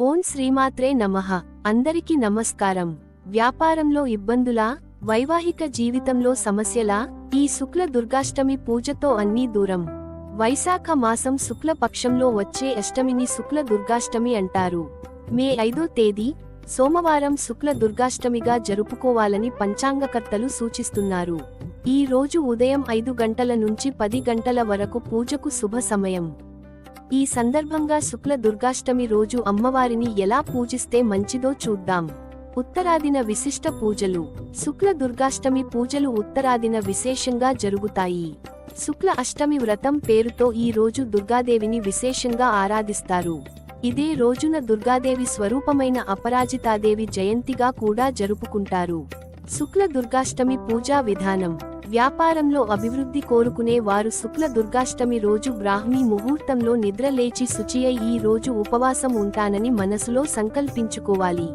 ఓం శ్రీమాత్రే నమః. అందరికి నమస్కారం. వ్యాపారంలో ఇబ్బందులా వైవాహిక జీవితంలో సమస్యలా ఈ శుక్ల దుర్గాష్టమి పూజతో అన్నీ దూరం. వైశాఖ మాసం శుక్ల పక్షంలో వచ్చే అష్టమిని శుక్ల దుర్గాష్టమి అంటారు. మే ఐదో తేదీ సోమవారం శుక్ల దుర్గాష్టమిగా జరుపుకోవాలని పంచాంగకర్తలు సూచిస్తున్నారు. ఈ రోజు ఉదయం ఐదు గంటల నుంచి పది గంటల వరకు పూజకు శుభ సమయం. ఈ సందర్భంగా శుక్ల దుర్గాష్టమి రోజు అమ్మవారిని ఎలా పూజిస్తే మంచిదో చూద్దాం. ఉత్తరాదిన విశిష్ట పూజలు. శుక్ల దుర్గాష్టమి పూజలు ఉత్తరాదిన విశేషంగా జరుగుతాయి. శుక్ల అష్టమి వ్రతం పేరుతో ఈ రోజు దుర్గాదేవిని విశేషంగా ఆరాధిస్తారు. ఇదే రోజున దుర్గాదేవి స్వరూపమైన అపరాజితాదేవి జయంతిగా కూడా జరుపుకుంటారు. శుక్ల దుర్గాష్టమి పూజా విధానం. వ్యాపారంలో అభివృద్ధి కోరుకునే వారు శుక్ల దుర్గాష్టమి రోజు బ్రాహ్మీ ముహూర్తంలో నిద్ర లేచి శుచియై ఈ రోజు ఉపవాసం ఉంటానని మనసులో సంకల్పించుకోవాలి.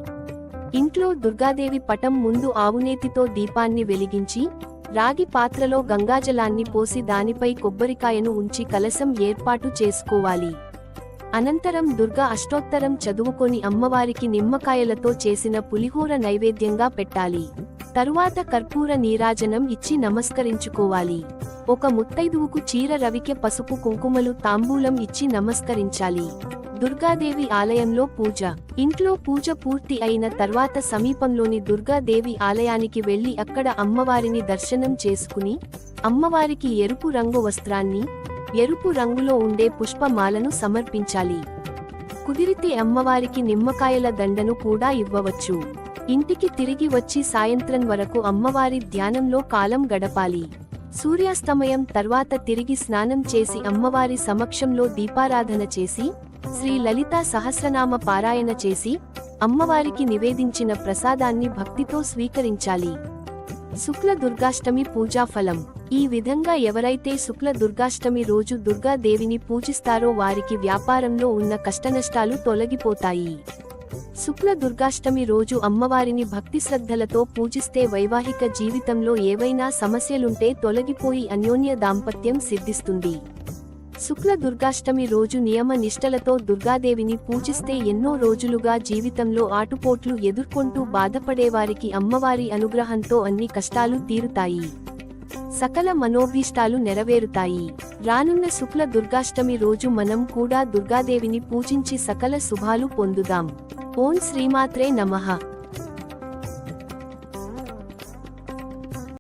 ఇంట్లో దుర్గాదేవి పటం ముందు ఆవునేతితో దీపాన్ని వెలిగించి రాగి పాత్రలో గంగాజలాన్ని పోసి దానిపై కొబ్బరికాయను ఉంచి కలశం ఏర్పాటు చేసుకోవాలి. అనంతరం దుర్గా అష్టోత్తరం చదువుకొని అమ్మవారికి నిమ్మకాయలతో చేసిన పులిహోర నైవేద్యంగా పెట్టాలి. తరువాత కర్పూర నీరాజనం ఇచ్చి నమస్కరించుకోవాలి. ఒక ముత్తైదువుకు చీర రవికె పసుపు కుంకుమలు తాంబూలం ఇచ్చి నమస్కరించాలి. దుర్గాదేవి ఆలయంలో పూజ. ఇంట్లో పూజ పూర్తి అయిన తర్వాత సమీపంలోని దుర్గాదేవి ఆలయానికి వెళ్ళి అక్కడ అమ్మవారిని దర్శనం చేసుకుని అమ్మవారికి ఎరుపు రంగు వస్త్రాన్ని ఎరుపు రంగులో ఉండే పుష్పమాలను సమర్పించాలి. కుదిరితే అమ్మవారికి నిమ్మకాయల దండను కూడా ఇవ్వవచ్చు. ఇంటికి తిరిగి వచ్చి సాయంత్రం వరకు అమ్మవారి ధ్యానంలో కాలం గడపాలి. సూర్యాస్తమయం తర్వాత తిరిగి స్నానం చేసి అమ్మవారి సమక్షంలో దీపారాధన చేసి శ్రీ లలితా సహస్రనామ పారాయణ చేసి అమ్మవారికి నివేదించిన ప్రసాదాన్ని భక్తితో స్వీకరించాలి. శుక్ల దుర్గాష్టమి పూజా ఫలం ఈ విధంగా ఎవరైతే శుక్ల దుర్గాష్టమి రోజు దుర్గాదేవిని పూజిస్తారో వారికి వ్యాపారంలో ఉన్న కష్టనష్టాలు తొలగిపోతాయి. శుక్ల దుర్గాష్టమి రోజు అమ్మవారిని భక్తి శ్రద్ధలతో పూజిస్తే వైవాహిక జీవితంలో ఏవైనా సమస్యలుంటే తొలగిపోయి అన్యోన్య దాంపత్యం సిద్ధిస్తుంది. శుక్ల దుర్గాష్టమి రోజు నియమ నిష్టలతో దుర్గాదేవిని పూజిస్తే ఎన్నో రోజులుగా జీవితంలో ఆటుపోట్లు ఎదుర్కొంటూ బాధపడేవారికి అమ్మవారి అనుగ్రహంతో అన్ని కష్టాలు తీరుతాయి. సకల మనోభీష్టాలు నెరవేరుతాయి. రానున్న శుక్ల దుర్గాష్టమి రోజు మనం కూడా దుర్గాదేవిని పూజించి సకల శుభాలు పొందుదాం. ఓం శ్రీమాత్రే నమః.